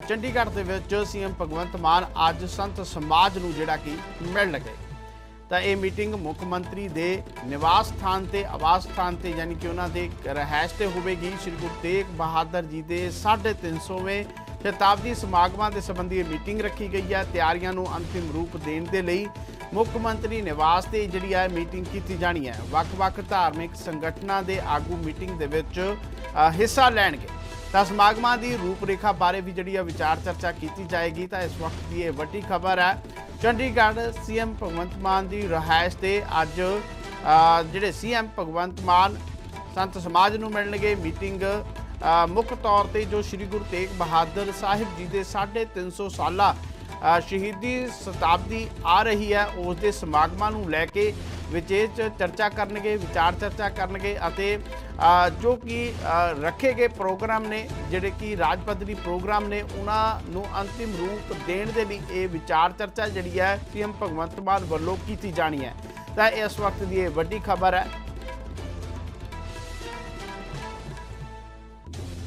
ਚੰਡੀਗੜ੍ਹ ਦੇ ਵਿੱਚ ਸੀਐਮ ਭਗਵੰਤ ਮਾਨ ਅੱਜ ਸੰਤ ਸਮਾਜ ਨੂੰ ਜਿਹੜਾ ਕਿ ਮਿਲਣ ਲੱਗੇ ਤਾਂ ਇਹ ਮੀਟਿੰਗ ਮੁੱਖ ਮੰਤਰੀ ਦੇ ਨਿਵਾਸ ਸਥਾਨ ਤੇ, ਆਵਾਸ ਸਥਾਨ ਤੇ ਯਾਨੀ ਕਿ ਉਹਨਾਂ ਦੇ ਰਹਿائش ਤੇ ਹੋਵੇਗੀ। ਸ੍ਰੀ ਗੁਰੂ ਤੇਗ ਬਹਾਦਰ ਜੀ ਦੇ 350ਵੇਂ ਸ਼ਤਾਬਦੀ ਸਮਾਗਮਾਂ ਦੇ ਸੰਬੰਧੀ ਮੀਟਿੰਗ ਰੱਖੀ ਗਈ ਹੈ। ਤਿਆਰੀਆਂ ਨੂੰ ਅੰਤਿਮ ਰੂਪ ਦੇਣ ਦੇ ਲਈ ਮੁੱਖ ਮੰਤਰੀ ਨਿਵਾਸ ਤੇ ਜਿਹੜੀ ਹੈ ਮੀਟਿੰਗ ਕੀਤੀ ਜਾਣੀ ਹੈ। ਵੱਖ-ਵੱਖ ਧਾਰਮਿਕ ਸੰਗਠਨਾਂ ਦੇ ਆਗੂ ਮੀਟਿੰਗ ਦੇ ਵਿੱਚ ਹਿੱਸਾ ਲੈਣਗੇ। ਤਾਂ ਸਮਾਗਮਾਂ ਦੀ ਰੂਪਰੇਖਾ ਬਾਰੇ ਵੀ ਜਿਹੜੀ ਆ ਵਿਚਾਰ ਚਰਚਾ ਕੀਤੀ ਜਾਏਗੀ ਤਾਂ ਇਸ ਵਕਤ ਦੀ ਇਹ ਵੱਡੀ ਖਬਰ ਹੈ। ਚੰਡੀਗੜ੍ਹ ਸੀਐਮ ਭਗਵੰਤ ਮਾਨ ਦੀ ਰਿਹਾਇਸ਼ ਤੇ ਅੱਜ ਅ, ਜਿਹੜੇ ਸੀਐਮ ਭਗਵੰਤ ਮਾਨ ਸੰਤ ਸਮਾਜ ਨੂੰ ਮਿਲਣਗੇ ਮੀਟਿੰਗ ਮੁੱਖ ਤੌਰ ਤੇ ਜੋ ਸ੍ਰੀ ਗੁਰੂ ਤੇਗ ਬਹਾਦਰ ਸਾਹਿਬ ਜੀ ਦੇ 350 ਸਾਲਾ ਅ, ਸ਼ਹੀਦੀ ਸ਼ਤਾਬਦੀ ਆ ਰਹੀ ਹੈ ਉਸ ਦੇ ਸਮਾਗਮਾਂ ਨੂੰ ਲੈ ਕੇ ਵਿਚੇਚ ਚਰਚਾ ਕਰਨਗੇ, ਵਿਚਾਰ ਚਰਚਾ ਕਰਨਗੇ ਅਤੇ ਜੋ ਕਿ ਰੱਖੇ ਗਏ ਪ੍ਰੋਗਰਾਮ ਨੇ, ਜਿਹੜੇ ਕਿ ਰਾਜ ਪੱਧਰੀ ਪ੍ਰੋਗਰਾਮ ਨੇ, ਉਹਨਾਂ ਨੂੰ ਅੰਤਿਮ ਰੂਪ ਦੇਣ ਦੇ ਲਈ ਇਹ ਵਿਚਾਰ ਚਰਚਾ ਜਿਹੜੀ ਹੈ ਸੀਐਮ ਭਗਵੰਤ ਮਾਨ ਵੱਲੋਂ ਕੀਤੀ ਜਾਣੀ ਹੈ। ਤਾਂ ਇਸ ਵਕਤ ਦੀ ਇਹ ਵੱਡੀ ਖਬਰ ਹੈ।